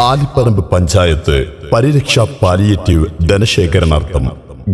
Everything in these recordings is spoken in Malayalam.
ആലിപ്പറമ്പ് പഞ്ചായത്ത് പരിരക്ഷാ പാലിയേറ്റീവ് ധനശേഖരണാർത്ഥം.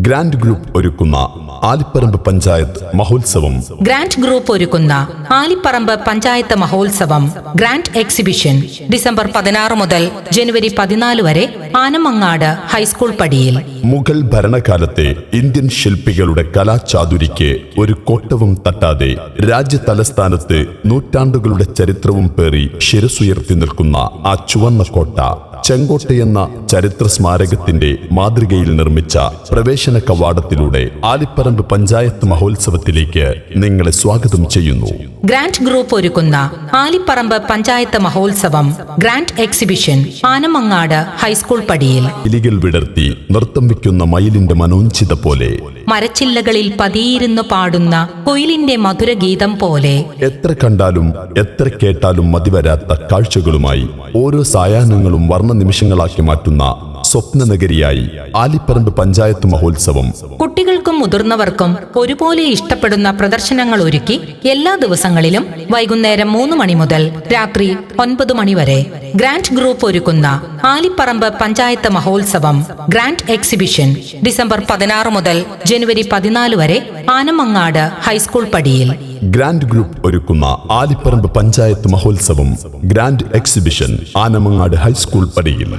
ഗ്രാൻഡ് ഗ്രൂപ്പ് ഒരുക്കുന്ന ആലിപ്പറമ്പ് പഞ്ചായത്ത് മഹോത്സവം. ഗ്രാൻഡ് ഗ്രൂപ്പ് ഒരുക്കുന്ന ആലിപ്പറമ്പ് പഞ്ചായത്ത് മഹോത്സവം ഗ്രാൻഡ് എക്സിബിഷൻ ഡിസംബർ പതിനാറ് മുതൽ ജനുവരി പതിനാല് വരെ ആനമങ്ങാട് ഹൈസ്കൂൾ പടിയിൽ. മുഗൾ ഭരണകാലത്തെ ഇന്ത്യൻ ശില്പികളുടെ കലാചാതുരിക്ക് ഒരു കോട്ടവും തട്ടാതെ രാജ്യ തലസ്ഥാനത്ത് നൂറ്റാണ്ടുകളുടെ ചരിത്രവും പേറി ശിരസുയർത്തി നിൽക്കുന്ന ആ ചുവന്ന കോട്ട. ചെങ്കോട്ടയെന്ന ചരിത്ര സ്മാരകത്തിന്റെ മാതൃകയിൽ നിർമ്മിച്ച പ്രവേശന കവാടത്തിലൂടെ ആലിപ്പറമ്പ് പഞ്ചായത്ത് മഹോത്സവത്തിലേക്ക് നിങ്ങളെ സ്വാഗതം ചെയ്യുന്നു. ഗ്രാൻഡ് ഗ്രൂപ്പ് ഒരുക്കുന്ന ആലിപ്പറമ്പ് പഞ്ചായത്ത് മഹോത്സവം ഗ്രാൻഡ് എക്സിബിഷൻ ആനമങ്ങാട് ഹൈസ്കൂൾ പടിയിൽ. ഇലികൾ വിടർത്തി നൃത്തം വയ്ക്കുന്ന മയിലിന്റെ മനോഞ്ചിത പോലെ. മരച്ചില്ലകളിൽ പതിയിരുന്നു പാടുന്ന കുയിലിന്റെ മധുരഗീതം പോലെ. എത്ര കണ്ടാലും എത്ര കേട്ടാലും മതിവരാത്ത കാഴ്ചകളുമായി ഓരോ സായാഹ്നങ്ങളും വർണ നിമിഷങ്ങളാക്കി മാറ്റുന്ന സ്വപ്ന നഗരിയായി ആലിപ്പറമ്പ് പഞ്ചായത്ത് മഹോത്സവം. കുട്ടികൾക്കും മുതിർന്നവർക്കും ഒരുപോലെ ഇഷ്ടപ്പെടുന്ന പ്രദർശനങ്ങൾ ഒരുക്കി എല്ലാ ദിവസങ്ങളിലും വൈകുന്നേരം മൂന്ന് മണി മുതൽ രാത്രി ഒൻപത് മണി വരെ ഗ്രാൻഡ് ഗ്രൂപ്പ് ഒരുക്കുന്ന ആലിപ്പറമ്പ് പഞ്ചായത്ത് മഹോത്സവം ഗ്രാൻഡ് എക്സിബിഷൻ ഡിസംബർ പതിനാറ് മുതൽ ജനുവരി പതിനാല് വരെ ആനമങ്ങാട് ഹൈസ്കൂൾ പടിയിൽ. ഗ്രാൻഡ് ഗ്രൂപ്പ് ഒരുക്കുന്ന ആലിപ്പറമ്പ് പഞ്ചായത്ത് മഹോത്സവം grand exhibition Anamangad high school പടിയിൽ.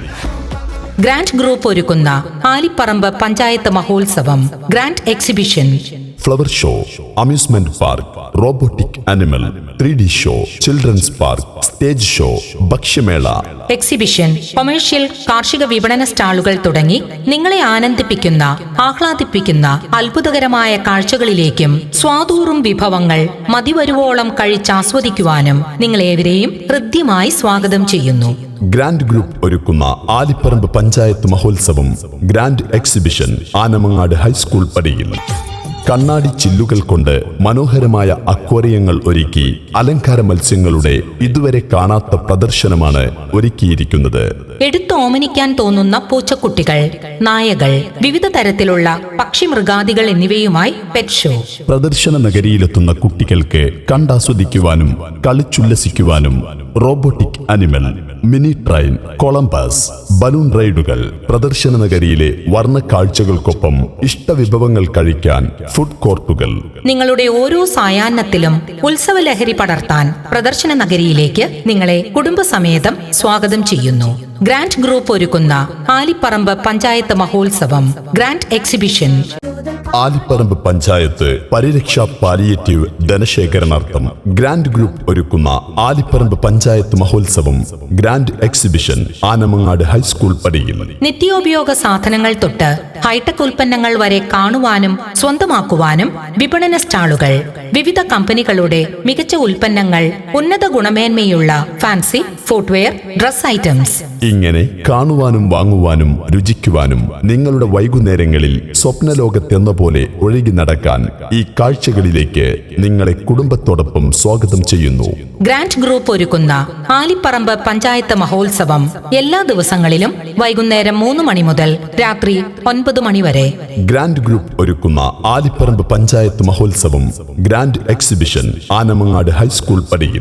ഗ്രാൻഡ് ഗ്രൂപ്പ് ഒരുക്കുന്ന ആലിപ്പറമ്പ് പഞ്ചായത്ത് മഹോത്സവം grand exhibition. Flower show amusement park robotic animal three D show children's park stage show ഭക്ഷ്യമേള. Exhibition commercial കാർഷിക വിപണന സ്റ്റാളുകൾ തുടങ്ങി നിങ്ങളെ ആനന്ദിപ്പിക്കുന്ന ആഹ്ലാദിപ്പിക്കുന്ന അത്ഭുതകരമായ കാഴ്ചകളിലേക്കും സ്വാദൂറും വിഭവങ്ങൾ മതിവരുവോളം കഴിച്ചാസ്വദിക്കുവാനും നിങ്ങളേവരെയും ഹൃദ്യമായി സ്വാഗതം ചെയ്യുന്നു. ഗ്രാൻഡ് ഗ്രൂപ്പ് ഒരുക്കുന്ന ആലിപ്പറമ്പ് പഞ്ചായത്ത് മഹോത്സവം ഗ്രാൻഡ് എക്സിബിഷൻ ആനമങ്ങാട് ഹൈസ്കൂൾ പടിയിൽ. കണ്ണാടി ചില്ലുകൾ കൊണ്ട് മനോഹരമായ അക്വറിയങ്ങൾ ഒരുക്കി അലങ്കാര മത്സ്യങ്ങളുടെ ഇതുവരെ കാണാത്ത പ്രദർശനമാണ് ഒരുക്കിയിരിക്കുന്നത്. എടുത്തു ഓമനിക്കാൻ തോന്നുന്ന പൂച്ചക്കുട്ടികൾ നായകൾ വിവിധ തരത്തിലുള്ള പക്ഷി മൃഗാദികൾ എന്നിവയുമായി പെറ്റ് ഷോ പ്രദർശന നഗരിയിലെത്തുന്ന കുട്ടികൾക്ക് കണ്ടാസ്വദിക്കുവാനും കളിച്ചുല്ലസിക്കുവാനും robotic animal mini train Columbus balloon റൈഡുകൾ പ്രദർശന നഗരിയിലെ വർണ കാഴ്ചകൾക്കൊപ്പം ഇഷ്ടവിഭവങ്ങൾ കഴിക്കാൻ ഫുഡ് കോർട്ടുകൾ. നിങ്ങളുടെ ഓരോ സായാഹ്നത്തിലും ഉത്സവലഹരി പടർത്താൻ പ്രദർശന നഗരിയിലേക്ക് നിങ്ങളെ കുടുംബസമേതം സ്വാഗതം ചെയ്യുന്നു. ഗ്രാൻഡ് ഗ്രൂപ്പ് ഒരുക്കുന്ന ആലിപ്പറമ്പ് പഞ്ചായത്ത് മഹോത്സവം ഗ്രാൻഡ് എക്സിബിഷൻ. ആലിപ്പറമ്പ് പഞ്ചായത്ത് പരിരക്ഷാ പാലിയേറ്റീവ് ധനശേഖരണാർത്ഥം ഗ്രാൻഡ് ഗ്രൂപ്പ് ഒരുക്കുന്ന ആലിപ്പറമ്പ് പഞ്ചായത്ത് മഹോത്സവം ഗ്രാൻഡ് എക്സിബിഷൻ ആനമങ്ങാട് ഹൈസ്കൂൾ പടിയിൽ. നിത്യോപയോഗ സാധനങ്ങൾ തൊട്ട് ഹൈടെക് ഉൽപ്പന്നങ്ങൾ വരെ കാണുവാനും സ്വന്തമാക്കുവാനും വിപണന സ്റ്റാളുകൾ വിവിധ കമ്പനികളുടെ മികച്ച ഉൽപ്പന്നങ്ങൾ ഉന്നത ഗുണമേന്മയുള്ള ഫാൻസി ഫുട്വെയർ ഡ്രസ് ഐറ്റംസ് ഇങ്ങനെ കാണുവാനും വാങ്ങുവാനും രുചിക്കുവാനും നിങ്ങളുടെ വൈകുന്നേരങ്ങളിൽ സ്വപ്നലോകത്തെന്ന പോലെ ഒഴുകി നടക്കാൻ ഈ കാഴ്ചകളിലേക്ക് നിങ്ങളെ കുടുംബത്തോടൊപ്പം സ്വാഗതം ചെയ്യുന്നു. ഗ്രാൻഡ് ഗ്രൂപ്പ് ഒരുക്കുന്ന ആലിപ്പറമ്പ് പഞ്ചായത്ത് മഹോത്സവം എല്ലാ ദിവസങ്ങളിലും വൈകുന്നേരം മൂന്ന് മണി മുതൽ രാത്രി ഒൻപത് മണി വരെ. ഗ്രാൻഡ് ഗ്രൂപ്പ് ഒരുക്കുന്ന ആലിപ്പറമ്പ് പഞ്ചായത്ത് മഹോത്സവം ഗ്രാൻഡ് എക്സിബിഷൻ ആനമങ്ങാട് ഹൈസ്കൂൾ പടിയിൽ.